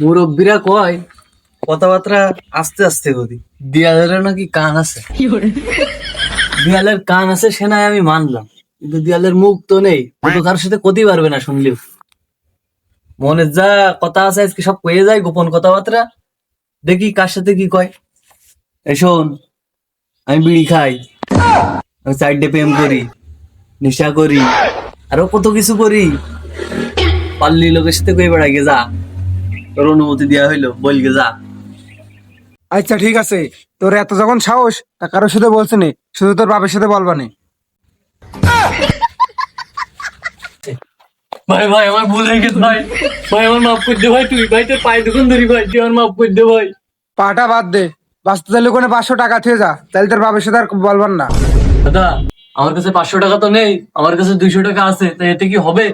মুরব্বীরা কয় কথাবার্তা আস্তে আস্তে করি। দেয়ালের নাকি কান আছে? দেয়ালের কান আছে সে নাই আমি মানলাম কিন্তু দেয়ালের মুখ তো নেই। তো কারোর সাথে কতেই পারবে না শুনলেও। মনে যা কথা আছে আজকে সব কয়ে যায় গোপন কথাবার্তা। দেখি কার সাথে কি কয়। এই শোন আমি বিড়ি খাই আমি সাইডে প্রেম করি নেশা করি আরও কত কিছু করি। পাল্লি লোকের সাথে কই বেড়াই গে যা। তোর অনুমতি দেওয়া হইল বল গে যা। আচ্ছা ঠিক আছে। তোর এত যখন সাহস তা কারোর সাথে বলছে নে শুধু তোর বাপের সাথে বলবা নে। ভাই ভাই আমার ভুল হয়ে গেছে ভাই। ভাই আমার মাফ করে দে ভাই তুই। ভাই তোর পায়ে দোকান ধরি ভাই তুই আমার মাফ করে দে ভাই। পাটা বাদ দে। বাঁচতে চাইলে কোনো পাঁচশো টাকা থুয়ে যা তাহলে তোর বাপের সাথে আর বলবার না। দাদা আমার কাছে পাঁচশো টাকা তো নেই আমার কাছে দুইশো টাকা আছে তাই এতে কি হবে?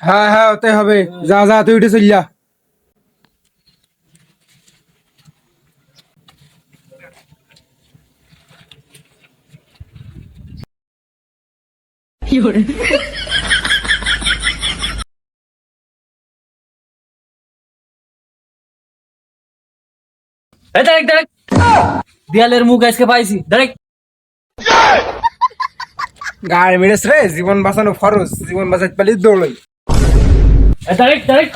হ্যাঁ হ্যাঁ ওতে হবে। যা যা তুই উঠে চল যা। এই দেখ দেখ। দেয়ালের মুখ আজকে পাইছি দেখ। গায়ে মেরেছ রে জীবন বাঁচানো ফরজ জীবন বাঁচাতে পারলে দৌড়ই। এই দেখ দেখ।